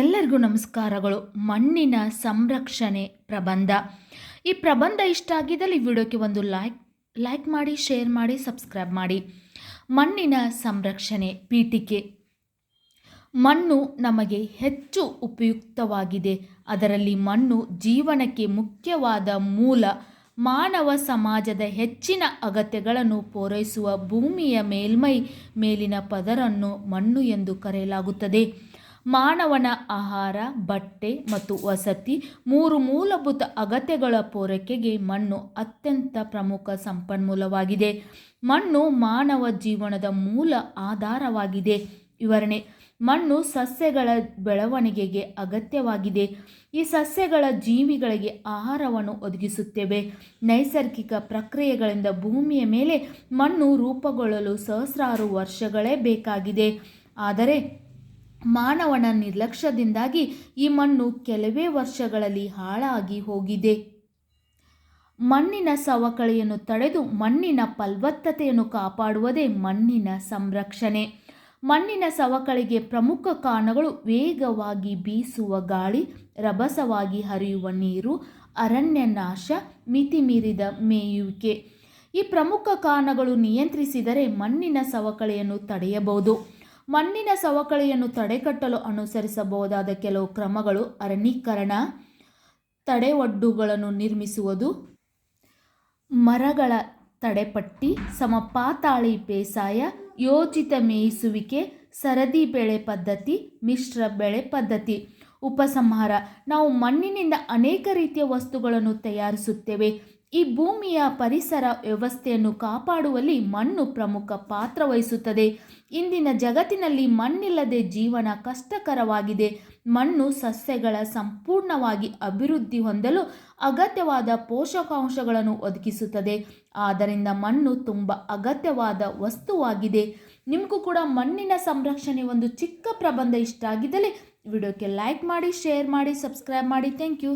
ಎಲ್ಲರಿಗೂ ನಮಸ್ಕಾರಗಳು. ಮಣ್ಣಿನ ಸಂರಕ್ಷಣೆ ಪ್ರಬಂಧ. ಈ ಪ್ರಬಂಧ ಇಷ್ಟ ಆಗಿದ್ದಲ್ಲಿ ವಿಡಿಯೋಕ್ಕೆ ಒಂದು ಲೈಕ್ ಲೈಕ್ ಮಾಡಿ, ಶೇರ್ ಮಾಡಿ, ಸಬ್ಸ್ಕ್ರೈಬ್ ಮಾಡಿ. ಮಣ್ಣಿನ ಸಂರಕ್ಷಣೆ ಪೀಠಿಕೆ. ಮಣ್ಣು ನಮಗೆ ಹೆಚ್ಚು ಉಪಯುಕ್ತವಾಗಿದೆ. ಅದರಲ್ಲಿ ಮಣ್ಣು ಜೀವನಕ್ಕೆ ಮುಖ್ಯವಾದ ಮೂಲ. ಮಾನವ ಸಮಾಜದ ಹೆಚ್ಚಿನ ಅಗತ್ಯಗಳನ್ನು ಪೂರೈಸುವ ಭೂಮಿಯ ಮೇಲ್ಮೈ ಮೇಲಿನ ಪದರನ್ನು ಮಣ್ಣು ಎಂದು ಕರೆಯಲಾಗುತ್ತದೆ. ಮಾನವನ ಆಹಾರ, ಬಟ್ಟೆ ಮತ್ತು ವಸತಿ ಮೂರು ಮೂಲಭೂತ ಅಗತ್ಯಗಳ ಪೂರೈಕೆಗೆ ಮಣ್ಣು ಅತ್ಯಂತ ಪ್ರಮುಖ ಸಂಪನ್ಮೂಲವಾಗಿದೆ. ಮಣ್ಣು ಮಾನವ ಜೀವನದ ಮೂಲ ಆಧಾರವಾಗಿದೆ. ವಿವರಣೆ, ಮಣ್ಣು ಸಸ್ಯಗಳ ಬೆಳವಣಿಗೆಗೆ ಅಗತ್ಯವಾಗಿದೆ. ಈ ಸಸ್ಯಗಳ ಜೀವಿಗಳಿಗೆ ಆಹಾರವನ್ನು ಒದಗಿಸುತ್ತೇವೆ. ನೈಸರ್ಗಿಕ ಪ್ರಕ್ರಿಯೆಗಳಿಂದ ಭೂಮಿಯ ಮೇಲೆ ಮಣ್ಣು ರೂಪುಗೊಳ್ಳಲು ಸಹಸ್ರಾರು ವರ್ಷಗಳೇ ಬೇಕಾಗಿದೆ. ಆದರೆ ಮಾನವನ ನಿರ್ಲಕ್ಷ್ಯದಿಂದಾಗಿ ಈ ಮಣ್ಣು ಕೆಲವೇ ವರ್ಷಗಳಲ್ಲಿ ಹಾಳಾಗಿ ಹೋಗಿದೆ. ಮಣ್ಣಿನ ಸವಕಳಿಯನ್ನು ತಡೆದು ಮಣ್ಣಿನ ಫಲವತ್ತತೆಯನ್ನು ಕಾಪಾಡುವುದೇ ಮಣ್ಣಿನ ಸಂರಕ್ಷಣೆ. ಮಣ್ಣಿನ ಸವಕಳಿಗೆ ಪ್ರಮುಖ ಕಾರಣಗಳು ವೇಗವಾಗಿ ಬೀಸುವ ಗಾಳಿ, ರಭಸವಾಗಿ ಹರಿಯುವ ನೀರು ಅರಣ್ಯ ನಾಶ ಮಿತಿಮೀರಿದ ಮೇಯುವಿಕೆ. ಈ ಪ್ರಮುಖ ಕಾರಣಗಳು ನಿಯಂತ್ರಿಸಿದರೆ ಮಣ್ಣಿನ ಸವಕಳಿಯನ್ನು ತಡೆಯಬಹುದು. ಮಣ್ಣಿನ ಸವಕಳಿಯನ್ನು ತಡೆಗಟ್ಟಲು ಅನುಸರಿಸಬಹುದಾದ ಕೆಲವು ಕ್ರಮಗಳು ಅರಣ್ಯೀಕರಣ, ತಡೆವಡ್ಡುಗಳನ್ನು ನಿರ್ಮಿಸುವುದು, ಮರಗಳ ತಡೆಪಟ್ಟಿ, ಸಮಪಾತಾಳಿ ಬೇಸಾಯ ಯೋಜಿತ ಮೇಯಿಸುವಿಕೆ, ಸರದಿ ಬೆಳೆ ಪದ್ಧತಿ, ಮಿಶ್ರ ಬೆಳೆ ಪದ್ಧತಿ, ಉಪಸಂಹಾರ. ನಾವು ಮಣ್ಣಿನಿಂದ ಅನೇಕ ರೀತಿಯ ವಸ್ತುಗಳನ್ನು ತಯಾರಿಸುತ್ತೇವೆ. ಈ ಭೂಮಿಯ ಪರಿಸರ ವ್ಯವಸ್ಥೆಯನ್ನು ಕಾಪಾಡುವಲ್ಲಿ ಮಣ್ಣು ಪ್ರಮುಖ ಪಾತ್ರ ವಹಿಸುತ್ತದೆ. ಇಂದಿನ ಜಗತ್ತಿನಲ್ಲಿ ಮಣ್ಣಿಲ್ಲದೆ ಜೀವನ ಕಷ್ಟಕರವಾಗಿದೆ. ಮಣ್ಣು ಸಸ್ಯಗಳ ಸಂಪೂರ್ಣವಾಗಿ ಅಭಿವೃದ್ಧಿ ಹೊಂದಲು ಅಗತ್ಯವಾದ ಪೋಷಕಾಂಶಗಳನ್ನು ಒದಗಿಸುತ್ತದೆ. ಆದ್ದರಿಂದ ಮಣ್ಣು ತುಂಬ ಅಗತ್ಯವಾದ ವಸ್ತುವಾಗಿದೆ. ನಿಮಗೂ ಕೂಡ ಮಣ್ಣಿನ ಸಂರಕ್ಷಣೆ ಒಂದು ಚಿಕ್ಕ ಪ್ರಬಂಧ ಇಷ್ಟ ಆಗಿದ್ದಲ್ಲಿ ವಿಡಿಯೋಕ್ಕೆ ಲೈಕ್ ಮಾಡಿ, ಶೇರ್ ಮಾಡಿ, ಸಬ್ಸ್ಕ್ರೈಬ್ ಮಾಡಿ. Thank you.